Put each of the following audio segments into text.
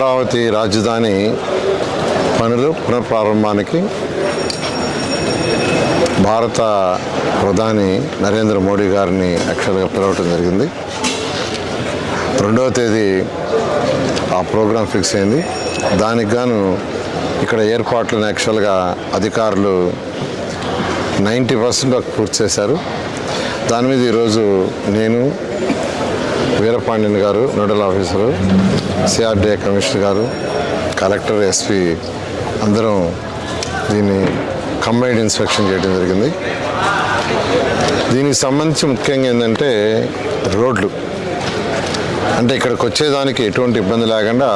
అమరావతి రాజధాని పనులు పునఃప్రారంభానికి భారత ప్రధాని నరేంద్ర మోడీ గారిని యాక్చువల్గా పిలవటం జరిగింది. రెండవ తేదీ ఆ ప్రోగ్రాం ఫిక్స్ అయింది. దానికి గాను ఇక్కడ ఏర్పాట్లను యాక్చువల్గా అధికారులు నైంటీ పర్సెంట్ పూర్తి చేశారు. దాని మీద ఈరోజు నేను వీరపాండ్యన్ గారు నోడల్ ఆఫీసరు సిఆర్డీఏ కమిషనర్ గారు కలెక్టర్ ఎస్పీ అందరం దీన్ని కంబైన్డ్ ఇన్స్పెక్షన్ చేయడం జరిగింది. దీనికి సంబంధించి ముఖ్యంగా ఏంటంటే రోడ్లు. అంటే ఇక్కడికి వచ్చేదానికి ఎటువంటి ఇబ్బంది లేకుండా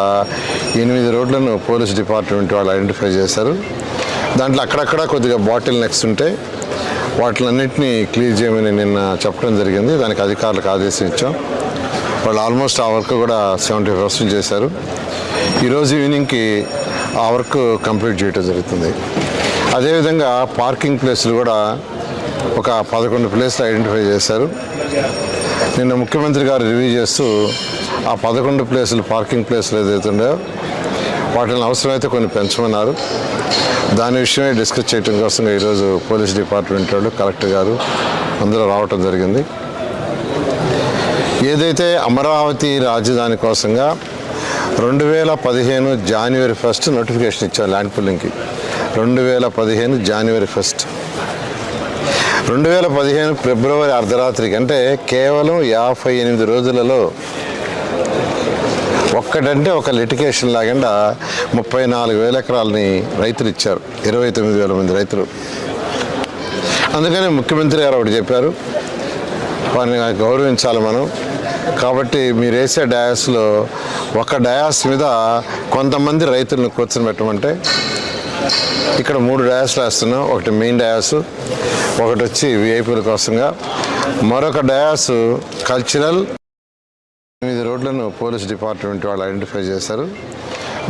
ఎనిమిది రోడ్లను పోలీస్ డిపార్ట్మెంట్ వాళ్ళు ఐడెంటిఫై చేశారు. దాంట్లో అక్కడక్కడ కొద్దిగా బాటిల్ నెక్స్ ఉంటే వాటిలన్నింటినీ క్లియర్ చేయమని నిన్న చెప్పడం జరిగింది. దానికి అధికారులకు ఆదేశం ఇచ్చాం వాళ్ళు ఆల్మోస్ట్ ఆ వర్క్ కూడా సెవెంటీ పర్సెంట్ చేశారు. ఈరోజు ఈవినింగ్కి ఆ వర్క్ కంప్లీట్ చేయటం జరుగుతుంది. అదేవిధంగా పార్కింగ్ ప్లేసులు కూడా ఒక పదకొండు ప్లేస్లు ఐడెంటిఫై చేశారు. నిన్న ముఖ్యమంత్రి గారు రివ్యూ చేస్తూ ఆ పదకొండు ప్లేసులు పార్కింగ్ ప్లేసులు ఏదైతే ఉన్నాయో వాటిని అవసరమైతే కొన్ని పెంచమన్నారు. దాని విషయమే డిస్కస్ చేయడం కోసం ఈరోజు పోలీస్ డిపార్ట్మెంట్ వాళ్ళు కలెక్టర్ గారు అందరూ రావటం జరిగింది. ఏదైతే అమరావతి రాజధాని కోసంగా రెండు వేల పదిహేను జనవరి ఫస్ట్ నోటిఫికేషన్ ఇచ్చారు ల్యాండ్ పుల్లింగ్కి రెండు వేల పదిహేను జనవరి ఫస్ట్ రెండు వేల పదిహేను ఫిబ్రవరి అర్ధరాత్రికి అంటే కేవలం యాభై ఎనిమిది రోజులలో ఒక్కటంటే ఒక లిటికేషన్ లాగండా ముప్పై నాలుగు వేల ఎకరాలని రైతులు ఇచ్చారు. ఇరవై తొమ్మిది వేల మంది రైతులు. అందుకని ముఖ్యమంత్రి గారు ఒకటి చెప్పారు. వారిని గౌరవించాలి మనం. కాబట్టి మీరు వేసే డయాస్లో ఒక డయాస్ మీద కొంతమంది రైతులను కూర్చొని పెట్టమంటే ఇక్కడ మూడు డయాస్లు వేస్తున్నాం ఒకటి మెయిన్ డయాస్ ఒకటి వచ్చి విఐపీల కోసంగా. మరొక డయాస్ కల్చరల్. ఎనిమిది రోడ్లను పోలీస్ డిపార్ట్మెంట్ వాళ్ళు ఐడెంటిఫై చేశారు.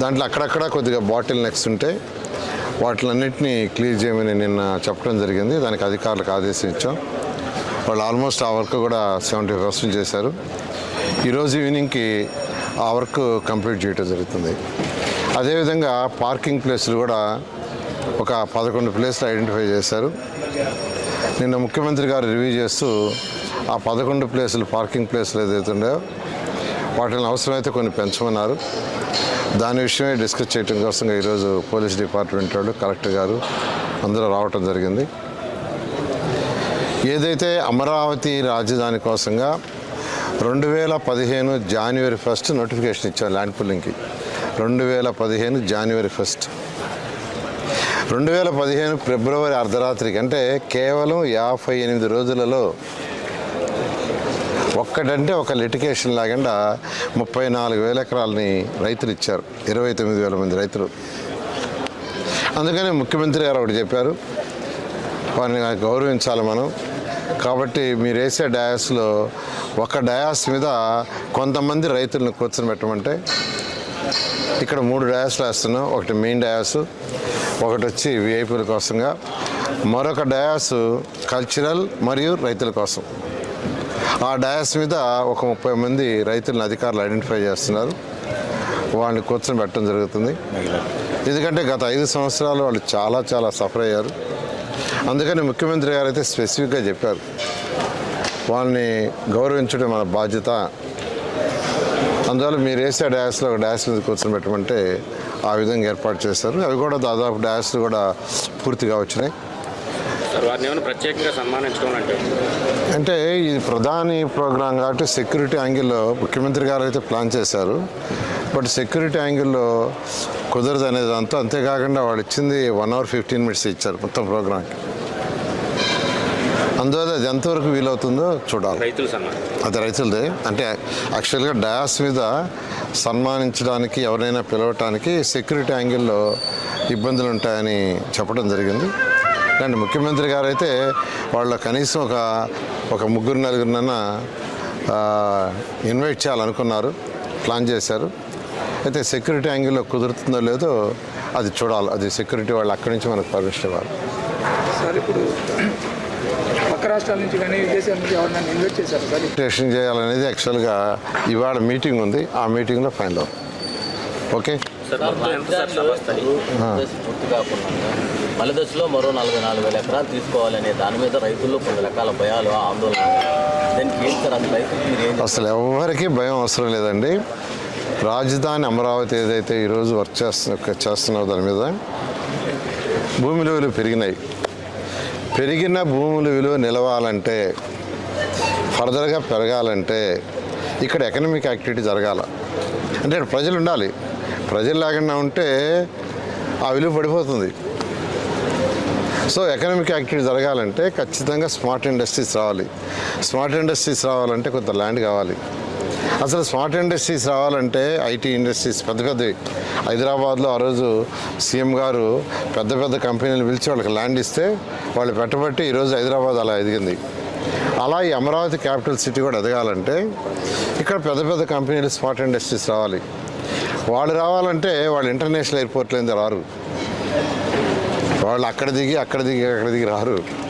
దాంట్లో అక్కడక్కడ కొద్దిగా బాటిల్ నెక్స్ ఉంటే వాటిలన్నింటినీ క్లియర్ చేయమని నిన్న చెప్పడం జరిగింది. దానికి అధికారులకు ఆదేశం ఇచ్చాం. వాళ్ళు ఆల్మోస్ట్ ఆ వర్క్ కూడా సెవెంటీ పర్సెంట్ చేశారు. ఈరోజు ఈవినింగ్కి ఆ వర్క్ కంప్లీట్ చేయటం జరుగుతుంది. అదేవిధంగా పార్కింగ్ ప్లేసులు కూడా ఒక పదకొండు ప్లేస్లు ఐడెంటిఫై చేశారు. నిన్న ముఖ్యమంత్రి గారు రివ్యూ చేస్తూ ఆ పదకొండు ప్లేసులు పార్కింగ్ ప్లేసులు ఏదైతే ఉన్నాయో వాటిని అవసరమైతే కొన్ని పెంచమన్నారు. దాని విషయమే డిస్కస్ చేయడం కోసం ఈరోజు పోలీస్ డిపార్ట్మెంట్ వాళ్ళు కలెక్టర్ గారు అందరూ రావటం జరిగింది. ఏదైతే అమరావతి రాజధాని కోసంగా రెండు వేల పదిహేను జనవరి ఫస్ట్ నోటిఫికేషన్ ఇచ్చారు ల్యాండ్ పుల్లింగ్కి రెండు వేల పదిహేను జనవరి ఫస్ట్ రెండు వేల పదిహేను ఫిబ్రవరి అర్ధరాత్రికి అంటే కేవలం యాభై ఎనిమిది రోజులలో ఒక్కటంటే ఒక లిటికేషన్ లాగా ముప్పై నాలుగు వేల ఎకరాలని రైతులు ఇచ్చారు. ఇరవై తొమ్మిది వేల మంది రైతులు. అందుకని ముఖ్యమంత్రి గారు ఒకటి చెప్పారు. వారిని గౌరవించాలి మనం. కాబట్టి మీరు వేసే డయాస్లో ఒక డయాస్ మీద కొంతమంది రైతులను కూర్చొని పెట్టమంటే ఇక్కడ మూడు డయాస్లు వేస్తున్నాం. ఒకటి మెయిన్ డయాస్ ఒకటి వచ్చి విఐపీల కోసంగా. మరొక డయాస్ కల్చరల్ మరియు రైతుల కోసం. ఆ డయాస్ మీద ఒక ముప్పై మంది రైతులను అధికారులు ఐడెంటిఫై చేస్తున్నారు. వాళ్ళని కూర్చొని పెట్టడం జరుగుతుంది ఎందుకంటే గత ఐదు సంవత్సరాలు వాళ్ళు చాలా చాలా సఫర్ అయ్యారు. అందుకని ముఖ్యమంత్రి గారు అయితే స్పెసిఫిక్గా చెప్పారు. వాళ్ళని గౌరవించడం మన బాధ్యత. అందువల్ల మీరు వేసే డ్యాస్లో ఒక డ్యాస్ మీద కూర్చొని పెట్టమంటే ఆ విధంగా ఏర్పాటు చేస్తారు. అవి కూడా దాదాపు డ్యాస్లు కూడా పూర్తిగా వచ్చినాయి. ప్రత్యేకంగా సన్మానించడం అంటే? అంటే ఇది ప్రధాని ప్రోగ్రాం కాబట్టి సెక్యూరిటీ యాంగిల్లో ముఖ్యమంత్రి గారు అయితే ప్లాన్ చేశారు. బట్ సెక్యూరిటీ యాంగిల్లో కుదరదు అనేది అంతా అంతేకాకుండా వాళ్ళు ఇచ్చింది వన్ అవర్ ఫిఫ్టీన్ మినిట్స్ ఇచ్చారు మొత్తం ప్రోగ్రాంకి. అందువల్ల అది ఎంతవరకు వీలవుతుందో చూడాలి. అది రైతులదే. అంటే యాక్చువల్గా డయాస్ మీద సన్మానించడానికి ఎవరైనా పిలవటానికి సెక్యూరిటీ యాంగిల్లో ఇబ్బందులు ఉంటాయని చెప్పడం జరిగింది. అండ్ ముఖ్యమంత్రి గారు అయితే వాళ్ళ కనీసం ఒక ఒక ముగ్గురు నలుగురినన్నా ఇన్వైట్ చేయాలనుకున్నారు. ప్లాన్ చేశారు. అయితే సెక్యూరిటీ యాంగిల్లో కుదురుతుందో లేదో అది చూడాలి. అది సెక్యూరిటీ వాళ్ళు అక్కడి నుంచి మనకు పర్మిషన్ ఇవ్వాలి. సార్ ఇప్పుడు పక్క రాష్ట్రాల నుంచి కానీ విదేశాల నుంచి ఎవరినైనా ఇన్వైట్ చేశారు సార్? టెస్టింగ్ చేయాలనేది యాక్చువల్గా ఇవాళ మీటింగ్ ఉంది. ఆ మీటింగ్లో ఫైనల్ అవుతుంది ఓకే సార్ మొత్తం ఎంత సార్ సభ స్థలి దశ పూర్తి కాకుండా మళ్ళీ దశలో మరో నలభై నాలుగు వేల ఎకరాలు తీసుకోవాలనే దాని మీద రైతుల్లో కొన్ని రకాల భయాలు ఆందోళన అసలు ఎవరికి భయం అవసరం లేదండి. రాజధాని అమరావతి ఏదైతే ఈరోజు వర్క్ చేస్తున్న చేస్తున్నారో దాని మీద భూముల విలువ పెరిగినాయి. పెరిగిన భూముల విలువ నిలవాలంటే ఫర్దర్గా పెరగాలంటే ఇక్కడ ఎకనమిక్ యాక్టివిటీ జరగాల. అంటే ఇక్కడ ప్రజలు ఉండాలి. ప్రజలు లేకుండా ఉంటే ఆ విలువ పడిపోతుంది. సో ఎకనామిక్ యాక్టివిటీ జరగాలంటే ఖచ్చితంగా స్మార్ట్ ఇండస్ట్రీస్ రావాలి. స్మార్ట్ ఇండస్ట్రీస్ రావాలంటే కొంత ల్యాండ్ కావాలి. అసలు స్మార్ట్ ఇండస్ట్రీస్ రావాలంటే ఐటీ ఇండస్ట్రీస్ పెద్ద పెద్దవి. హైదరాబాద్లో ఆ రోజు సీఎం గారు పెద్ద పెద్ద కంపెనీలు పిలిచి వాళ్ళకి ల్యాండ్ ఇస్తే వాళ్ళు పెట్టబట్టి ఈరోజు హైదరాబాద్ అలా ఎదిగింది. అలా ఈ అమరావతి క్యాపిటల్ సిటీ కూడా ఎదగాలంటే ఇక్కడ పెద్ద పెద్ద కంపెనీలు స్మార్ట్ ఇండస్ట్రీస్ రావాలి. వాళ్ళు రావాలంటే వాళ్ళు ఇంటర్నేషనల్ ఎయిర్పోర్ట్లో రారు. వాళ్ళు అక్కడ దిగి అక్కడ దిగి అక్కడ దిగి రారు.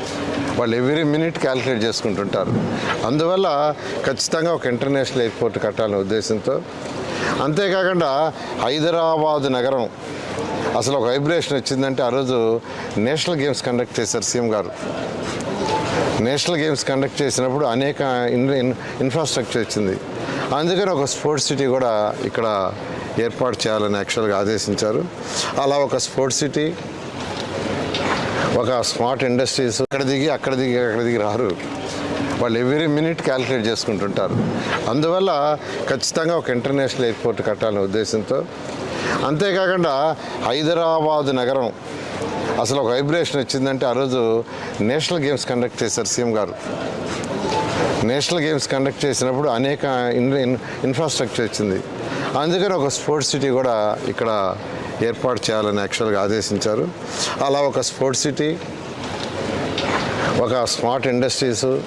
వాళ్ళు ఎవ్రీ మినిట్ క్యాలిక్యులేట్ చేసుకుంటుంటారు. అందువల్ల ఖచ్చితంగా ఒక ఇంటర్నేషనల్ ఎయిర్పోర్ట్ కట్టాలనే ఉద్దేశంతో అంతేకాకుండా హైదరాబాద్ నగరం అసలు ఒక వైబ్రేషన్ వచ్చిందంటే ఆ రోజు నేషనల్ గేమ్స్ కండక్ట్ చేశారు సీఎం గారు. నేషనల్ గేమ్స్ కండక్ట్ చేసినప్పుడు అనేక ఇన్ఫ్రాస్ట్రక్చర్ వచ్చింది. అందుకని ఒక స్పోర్ట్స్ సిటీ కూడా ఇక్కడ ఏర్పాటు చేయాలని యాక్చువల్గా ఆదేశించారు. అలా ఒక స్పోర్ట్స్ సిటీ ఒక స్మార్ట్ ఇండస్ట్రీస్ అక్కడ దిగి అక్కడ దిగి అక్కడ దిగి రారు. వాళ్ళు ఎవ్రీ మినిట్ క్యాలిక్యులేట్ చేసుకుంటుంటారు. అందువల్ల ఖచ్చితంగా ఒక ఇంటర్నేషనల్ ఎయిర్పోర్ట్ కట్టాలనే ఉద్దేశంతో అంతేకాకుండా హైదరాబాద్ నగరం అసలు ఒక వైబ్రేషన్ వచ్చిందంటే ఆ రోజు నేషనల్ గేమ్స్ కండక్ట్ చేశారు సీఎం గారు. నేషనల్ గేమ్స్ కండక్ట్ చేసినప్పుడు అనేక ఇన్ ఇన్- ఇన్ఫ్రాస్ట్రక్చర్ వచ్చింది. అందుకని ఒక స్పోర్ట్స్ సిటీ కూడా ఇక్కడ ఏర్పాటు చేయాలని యాక్చువల్గా ఆదేశించారు. అలా ఒక స్పోర్ట్స్ సిటీ ఒక స్మార్ట్ ఇండస్ట్రీస్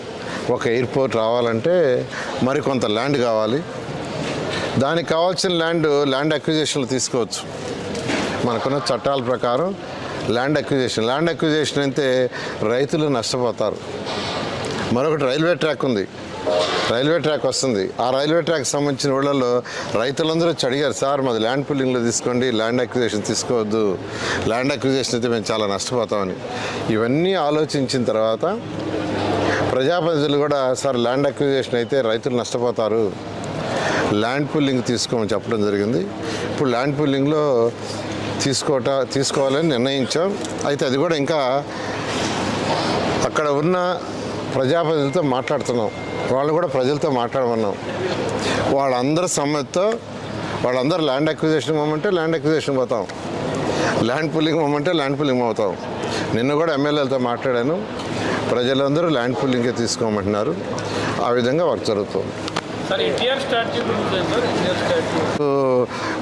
ఒక ఎయిర్పోర్ట్ రావాలంటే మరికొంత ల్యాండ్ కావాలి. దానికి కావాల్సిన ల్యాండ్ ల్యాండ్ అక్విజిషన్లు తీసుకోవచ్చు. మనకున్న చట్టాల ప్రకారం ల్యాండ్ అక్విజిషన్ ల్యాండ్ అక్విజిషన్ అయితే రైతులు నష్టపోతారు. మరొకటి రైల్వే ట్రాక్ ఉంది. రైల్వే ట్రాక్ వస్తుంది. ఆ రైల్వే ట్రాక్ సంబంధించిన ఊళ్ళల్లో రైతులందరూ వచ్చి అడిగారు సార్ మాది ల్యాండ్ పుల్లింగ్లో తీసుకోండి ల్యాండ్ అక్విజేషన్ తీసుకోవద్దు. ల్యాండ్ అక్విజేషన్ అయితే మేము చాలా నష్టపోతామని. ఇవన్నీ ఆలోచించిన తర్వాత ప్రజాప్రతినిధులు కూడా సార్ ల్యాండ్ అక్విజేషన్ అయితే రైతులు నష్టపోతారు. ల్యాండ్ పుల్లింగ్ తీసుకోమని చెప్పడం జరిగింది. ఇప్పుడు ల్యాండ్ పుల్లింగ్లో తీసుకోట తీసుకోవాలని నిర్ణయించాం. అయితే అది కూడా ఇంకా అక్కడ ఉన్న ప్రజాప్రతినిధులతో మాట్లాడుతున్నాం. వాళ్ళు కూడా ప్రజలతో మాట్లాడమన్నాం. వాళ్ళందరి సమ్మతితో వాళ్ళందరూ ల్యాండ్ అక్విజిషన్ ఇవ్వమంటే ల్యాండ్ అక్విజిషన్ పోతాం. ల్యాండ్ పుల్లింగ్ ఇవ్వమంటే ల్యాండ్ పుల్లింగ్ అవుతాం. నిన్న కూడా ఎమ్మెల్యేలతో మాట్లాడాను. ప్రజలందరూ ల్యాండ్ పుల్లింగే తీసుకోమంటున్నారు. ఆ విధంగా వర్క్ జరుగుతుంది.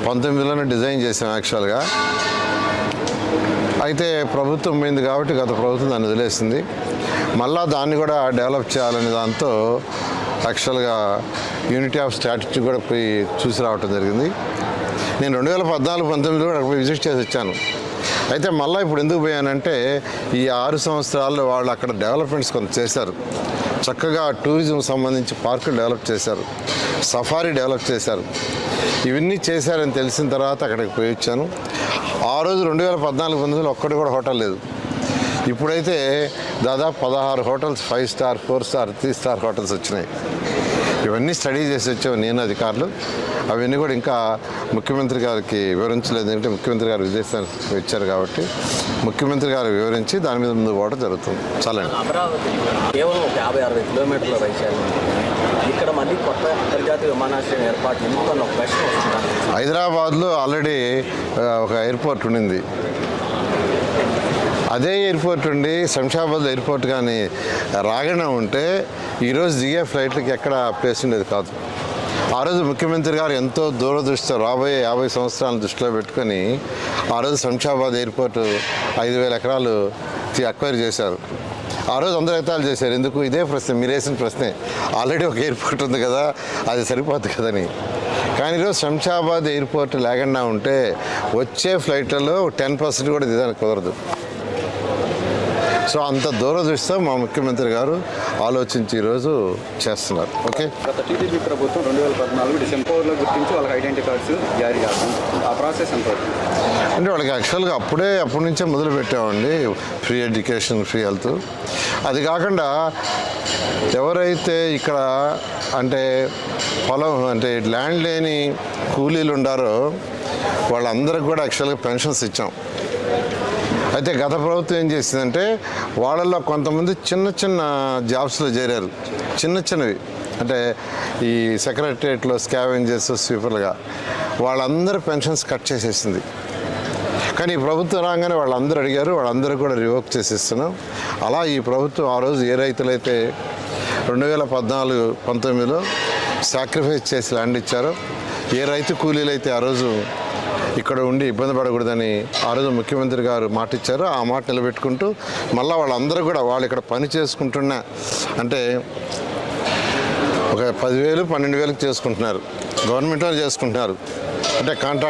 పంతొమ్మిదిలోనే డిజైన్ చేసాం యాక్చువల్గా అయితే ప్రభుత్వం పోయింది కాబట్టి గత ప్రభుత్వం దాన్ని వదిలేసింది. మళ్ళా దాన్ని కూడా డెవలప్ చేయాలనే దాంతో యాక్చువల్గా యూనిటీ ఆఫ్ స్ట్రాటజీ కూడా పోయి చూసి రావటం జరిగింది. నేను రెండు వేల పద్నాలుగు పంతొమ్మిదిలో కూడా అక్కడ పోయి విజిట్ చేసి వచ్చాను. అయితే మళ్ళీ ఇప్పుడు ఎందుకు పోయానంటే ఈ ఆరు సంవత్సరాల్లో వాళ్ళు అక్కడ డెవలప్మెంట్స్ కొంత చేశారు. చక్కగా టూరిజం సంబంధించి పార్కులు డెవలప్ చేశారు. సఫారీ డెవలప్ చేశారు. ఇవన్నీ చేశారని తెలిసిన తర్వాత అక్కడికి పోయి వచ్చాను. ఆ రోజు రెండు వేల పద్నాలుగు పంతొమ్మిదిలో ఒక్కటి కూడా హోటల్ లేదు. ఇప్పుడైతే దాదాపు పదహారు hotels five star four star three star hotels వచ్చినాయి. ఇవన్నీ స్టడీ చేసి వచ్చాము నేను అధికారులు. అవన్నీ కూడా ఇంకా ముఖ్యమంత్రి గారికి వివరించలేదు. ఎందుకంటే ముఖ్యమంత్రి గారు విదేశానికి వచ్చారు కాబట్టి ముఖ్యమంత్రి గారు వివరించి దాని మీద ముందు పోవడం జరుగుతుంది. అమరావతి కేవలం ఒక యాభై అరవై కిలోమీటర్ల వైశాల్యం. ఇక్కడ మళ్ళీ కొత్త అంతర్జాతీయ విమానాశ్రయం ఏర్పాటు హైదరాబాద్లో ఆల్రెడీ ఒక ఎయిర్పోర్ట్ ఉండింది. అదే ఎయిర్పోర్ట్ ఉండి శంషాబాద్ ఎయిర్పోర్ట్ కానీ రాగానే ఉంటే ఈరోజు దిగే ఫ్లైట్లకి ఎక్కడ ప్లేస్ ఉండేది కాదు. ఆ రోజు ముఖ్యమంత్రి గారు ఎంతో దూరదృష్టితో రాబోయే యాభై సంవత్సరాలను దృష్టిలో పెట్టుకొని ఆ రోజు శంషాబాద్ ఎయిర్పోర్ట్ ఐదు వేల ఎకరాలు అక్వైర్ చేశారు. ఆ రోజు వంద ఎకరాలు చేశారు. ఎందుకు? ఇదే ప్రశ్న మీరు వేసిన ప్రశ్నే. ఆల్రెడీ ఒక ఎయిర్పోర్ట్ ఉంది కదా అది సరిపోతుంది కదని. కానీ ఈరోజు శంషాబాద్ ఎయిర్పోర్ట్ లేకుండా ఉంటే వచ్చే ఫ్లైట్లలో టెన్ పర్సెంట్ కూడా దిగడానికి కుదరదు. సో అంత దూరదృష్టితో మా ముఖ్యమంత్రి గారు ఆలోచించి ఈరోజు చేస్తున్నారు. ఓకే? గత టీడీపీ ప్రభుత్వం రెండు వేల పద్నాలుగు డిసెంబర్లో గుర్తించి వాళ్ళకి ఐడెంటిటీ కార్డ్స్ జారీ ఆ ప్రాసెస్ ఎంత అంటే వాళ్ళకి యాక్చువల్గా అప్పుడే అప్పటి నుంచే మొదలు పెట్టామండి. Free education free health. అది కాకుండా ఎవరైతే ఇక్కడ అంటే పొలం అంటే ల్యాండ్ లేని కూలీలు ఉండారో వాళ్ళందరికి కూడా యాక్చువల్గా పెన్షన్స్ ఇచ్చాం. అయితే గత ప్రభుత్వం ఏం చేసిందంటే వాళ్ళల్లో కొంతమంది చిన్న చిన్న జాబ్స్లో చేరారు. చిన్న చిన్నవి. అంటే ఈ సెక్రటరియట్లో స్కావెంజర్స్ స్వీపర్లుగా వాళ్ళందరూ పెన్షన్స్ కట్ చేసేసింది. కానీ ఈ ప్రభుత్వం రాగానే వాళ్ళందరూ అడిగారు వాళ్ళందరూ కూడా రివోక్ చేసేస్తున్నాం. అలా ఈ ప్రభుత్వం ఆ రోజు ఏ రైతులైతే రెండు వేల పద్నాలుగు పంతొమ్మిదిలో సాక్రిఫైస్ చేసి ల్యాండ్ ఇచ్చారో ఏ రైతు కూలీలు అయితే ఆ రోజు ఇక్కడ ఉండి ఇబ్బంది పడకూడదని ఆ రోజు ముఖ్యమంత్రి గారు మాట ఇచ్చారు ఆ మాట నిలబెట్టుకుంటూ మళ్ళీ వాళ్ళందరూ కూడా వాళ్ళు ఇక్కడ పని చేసుకుంటున్న అంటే ఒక పదివేలు పన్నెండు వేలకు చేసుకుంటున్నారు. గవర్నమెంట్ వాళ్ళు చేసుకుంటున్నారు. అంటే కాంట్రాక్ట్